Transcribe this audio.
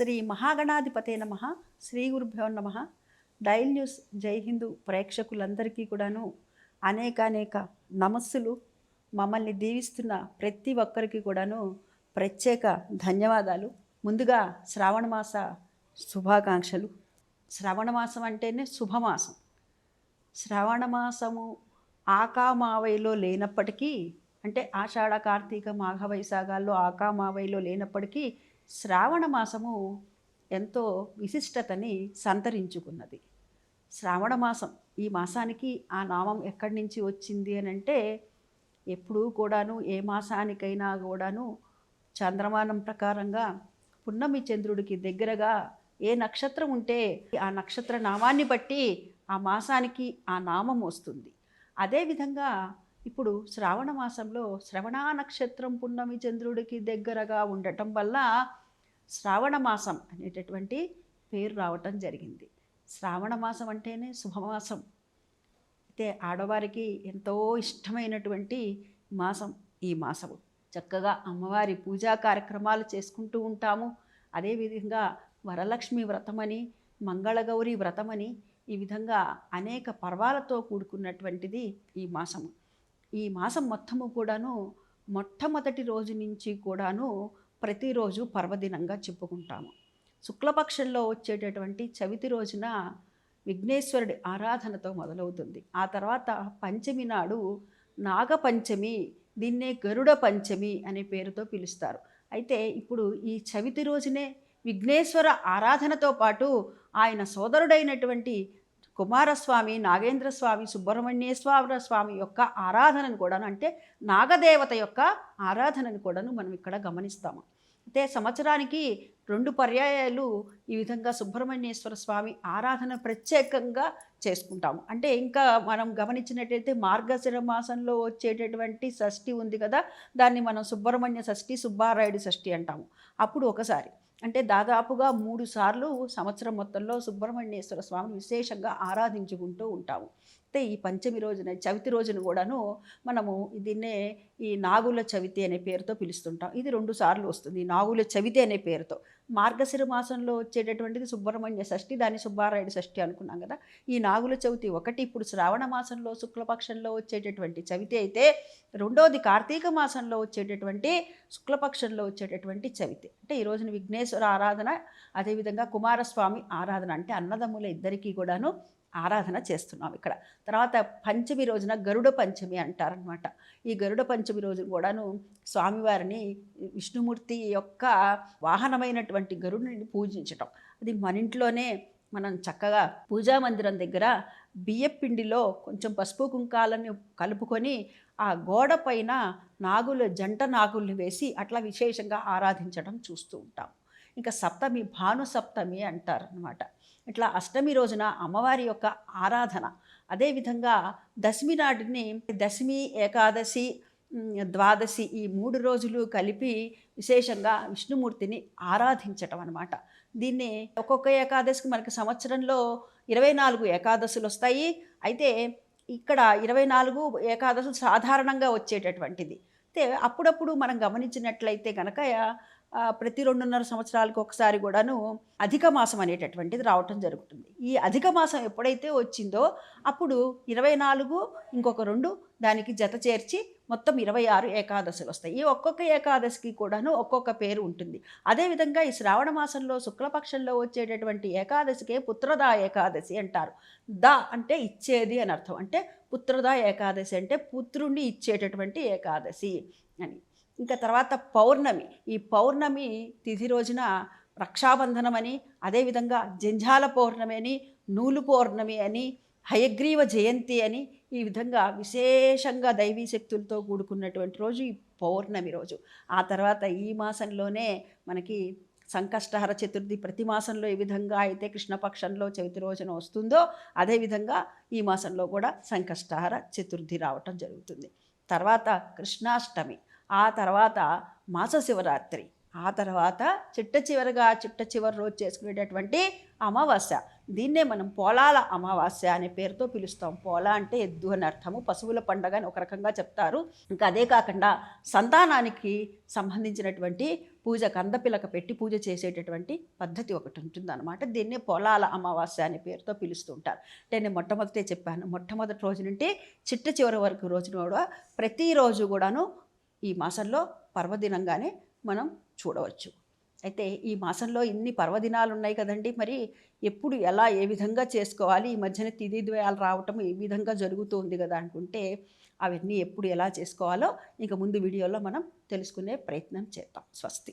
శ్రీ మహాగణాధిపతే నమ శ్రీ గురుభ్యో నమ. డైల్ న్యూస్ జై హిందూ ప్రేక్షకులందరికీ కూడాను అనేక అనేక నమస్సులు. మమ్మల్ని దీవిస్తున్న ప్రతి ఒక్కరికి కూడాను ప్రత్యేక ధన్యవాదాలు. ముందుగా శ్రావణమాస శుభాకాంక్షలు. శ్రవణమాసం అంటేనే శుభమాసం. శ్రవణమాసము ఆకామావైలో లేనప్పటికీ అంటే ఆషాఢ కార్తీక మాఘ వైశాఖాల్లో ఆకామావైలో లేనప్పటికీ శ్రావణ మాసము ఎంతో విశిష్టతని సంతరించుకున్నది. శ్రావణ మాసం ఈ మాసానికి ఆ నామం ఎక్కడి నుంచి వచ్చింది అని అంటే ఎప్పుడూ కూడాను ఏ మాసానికైనా కూడాను చంద్రమానం ప్రకారంగా పున్నమి చంద్రుడికి దగ్గరగా ఏ నక్షత్రం ఉంటే ఆ నక్షత్ర నామాన్ని బట్టి ఆ మాసానికి ఆ నామం వస్తుంది. అదేవిధంగా ఇప్పుడు శ్రావణ మాసంలో శ్రవణ నక్షత్రం పున్నమి చంద్రుడికి దగ్గరగా ఉండటం వల్ల శ్రావణ మాసం అనేటటువంటి పేరు రావటం జరిగింది. శ్రావణ మాసం అంటేనే శుభమాసం. అయితే ఆడవారికి ఎంతో ఇష్టమైనటువంటి మాసం ఈ మాసము. చక్కగా అమ్మవారి పూజా కార్యక్రమాలు చేసుకుంటూ ఉంటాము. అదేవిధంగా వరలక్ష్మి వ్రతమని మంగళగౌరి వ్రతమని ఈ విధంగా అనేక పర్వాలతో కూడుకున్నటువంటిది ఈ మాసము. ఈ మాసం మొత్తము కూడాను మొట్టమొదటి రోజు నుంచి కూడాను ప్రతిరోజు పర్వదినంగా చెప్పుకుంటాము. శుక్లపక్షంలో వచ్చేటటువంటి చవితి రోజున విఘ్నేశ్వరుడి ఆరాధనతో మొదలవుతుంది. ఆ తర్వాత పంచమి నాడు నాగపంచమి దీన్నే గరుడ పంచమి అనే పేరుతో పిలుస్తారు. అయితే ఇప్పుడు ఈ చవితి రోజునే విఘ్నేశ్వర ఆరాధనతో పాటు ఆయన సోదరుడైనటువంటి కుమారస్వామి నాగేంద్రస్వామి సుబ్రహ్మణ్యేశ్వర స్వామి యొక్క ఆరాధనను కూడాను అంటే నాగదేవత యొక్క ఆరాధనను కూడాను మనం ఇక్కడ గమనిస్తాము. అయితే సంవత్సరానికి రెండు పర్యాయాలు ఈ విధంగా సుబ్రహ్మణ్యేశ్వర స్వామి ఆరాధన ప్రత్యేకంగా చేసుకుంటాము. అంటే ఇంకా మనం గమనించినట్టయితే మార్గశిర మాసంలో వచ్చేటటువంటి షష్ఠి ఉంది కదా దాన్ని మనం సుబ్రహ్మణ్య షష్ఠి సుబ్బారాయుడు షష్ఠి అంటాము. అప్పుడు ఒకసారి అంటే దాదాపుగా మూడు సార్లు సంవత్సరం మొత్తంలో సుబ్రహ్మణ్యేశ్వర స్వామిని విశేషంగా ఆరాధించుకుంటూ ఉంటాము. అంటే ఈ పంచమి రోజున చవితి రోజున కూడాను మనము దీన్నే ఈ నాగుల చవితి అనే పేరుతో పిలుస్తుంటాం. ఇది రెండు సార్లు వస్తుంది నాగుల చవితి అనే పేరుతో. మార్గశిర మాసంలో వచ్చేటటువంటిది సుబ్రహ్మణ్య షష్ఠి దాన్ని సుబ్బారాయుడు షష్ఠి అనుకున్నాం కదా. ఈ నాగుల చవితి ఒకటి ఇప్పుడు శ్రావణ మాసంలో శుక్లపక్షంలో వచ్చేటటువంటి చవితి అయితే రెండోది కార్తీక మాసంలో వచ్చేటటువంటి శుక్లపక్షంలో వచ్చేటటువంటి చవితి. అంటే ఈ రోజున విఘ్నేశ్వర ఆరాధన అదేవిధంగా కుమారస్వామి ఆరాధన అంటే అన్నదమ్ముల ఇద్దరికీ కూడాను ఆరాధన చేస్తున్నాం ఇక్కడ. తర్వాత పంచమి రోజున గరుడ పంచమి అంటారనమాట ఈ గరుడ పంచమి రోజు కూడాను స్వామివారిని విష్ణుమూర్తి యొక్క వాహనమైనటువంటి గరుడిని పూజించటం. అది మన ఇంట్లోనే మనం చక్కగా పూజా మందిరం దగ్గర బియ్యపిండిలో కొంచెం పసుపు కుంకాలని కలుపుకొని ఆ గోడ పైన నాగుల జంట నాగుల్ని వేసి అట్లా విశేషంగా ఆరాధించడం చూస్తూ ఉంటాం. ఇంకా సప్తమి భాను సప్తమి అంటారనమాట ఇట్లా అష్టమి రోజున అమ్మవారి యొక్క ఆరాధన. అదేవిధంగా దశమి నాటిని దశమి ఏకాదశి ద్వాదశి ఈ మూడు రోజులు కలిపి విశేషంగా విష్ణుమూర్తిని ఆరాధించటం అనమాట దీన్ని ఒక్కొక్క ఏకాదశికి మనకి సంవత్సరంలో ఇరవై నాలుగు ఏకాదశులు వస్తాయి. అయితే ఇక్కడ ఇరవై నాలుగు ఏకాదశులు సాధారణంగా వచ్చేటటువంటిది. అయితే అప్పుడప్పుడు మనం గమనించినట్లయితే కనుక ప్రతి రెండున్నర సంవత్సరాలకు ఒకసారి కూడాను అధిక మాసం అనేటటువంటిది రావటం జరుగుతుంది. ఈ అధిక మాసం ఎప్పుడైతే వచ్చిందో అప్పుడు ఇరవై నాలుగు ఇంకొక రెండు దానికి జత చేర్చి మొత్తం ఇరవై ఆరు ఏకాదశులు వస్తాయి. ఈ ఒక్కొక్క ఏకాదశికి కూడాను ఒక్కొక్క పేరు ఉంటుంది. అదేవిధంగా ఈ శ్రావణ మాసంలో శుక్లపక్షంలో వచ్చేటటువంటి ఏకాదశికే పుత్రదా ఏకాదశి అంటారు. ద అంటే ఇచ్చేది అని అర్థం. అంటే పుత్రదా ఏకాదశి అంటే పుత్రుణ్ణి ఇచ్చేటటువంటి ఏకాదశి అని. ఇంకా తర్వాత పౌర్ణమి. ఈ పౌర్ణమి తిథి రోజున రక్షాబంధనం అని అదేవిధంగా జంజాల పౌర్ణమి అని నూలు పౌర్ణమి అని హయగ్రీవ జయంతి అని ఈ విధంగా విశేషంగా దైవీ శక్తులతో కూడుకున్నటువంటి రోజు ఈ పౌర్ణమి రోజు. ఆ తర్వాత ఈ మాసంలోనే మనకి సంకష్టహర చతుర్థి ప్రతి మాసంలో ఏ విధంగా అయితే కృష్ణపక్షంలో చవితి రోజున వస్తుందో అదేవిధంగా ఈ మాసంలో కూడా సంకష్టహర చతుర్థి రావటం జరుగుతుంది. తర్వాత కృష్ణాష్టమి. ఆ తర్వాత మాస శివరాత్రి ఆ తర్వాత చిట్ట చివరిగా చిట్ట చివరి రోజు చేసుకునేటటువంటి అమావాస్య. దీన్నే మనం పోలాల అమావాస్య అనే పేరుతో పిలుస్తాం. పోల అంటే ఎద్దు అని అర్థము. పశువుల పండగ అని ఒక రకంగా చెప్తారు. ఇంకా అదే కాకుండా సంతానానికి సంబంధించినటువంటి పూజ కందపిలక పెట్టి పూజ చేసేటటువంటి పద్ధతి ఒకటి ఉంటుందన్నమాట. దీన్ని పొలాల అమావాస్య అనే పేరుతో పిలుస్తూ ఉంటారు అంటే నేను మొట్టమొదటే చెప్పాను. మొట్టమొదటి రోజు నుండి చిట్ట చివరి వరకు రోజున కూడా ప్రతిరోజు కూడాను ఈ మాసంలో పర్వదినంగానే మనం చూడవచ్చు. అయితే ఈ మాసంలో ఇన్ని పర్వదినాలు ఉన్నాయి కదండి మరి ఎప్పుడు ఎలా ఏ విధంగా చేసుకోవాలి? ఈ మధ్యన తిథి ద్వయాలు రావటం ఏ విధంగా జరుగుతుంది కదా అనుకుంటే అవన్నీ ఎప్పుడు ఎలా చేసుకోవాలో ఇంకా ముందు వీడియోలో మనం తెలుసుకునే ప్రయత్నం చేద్దాం. స్వస్తి.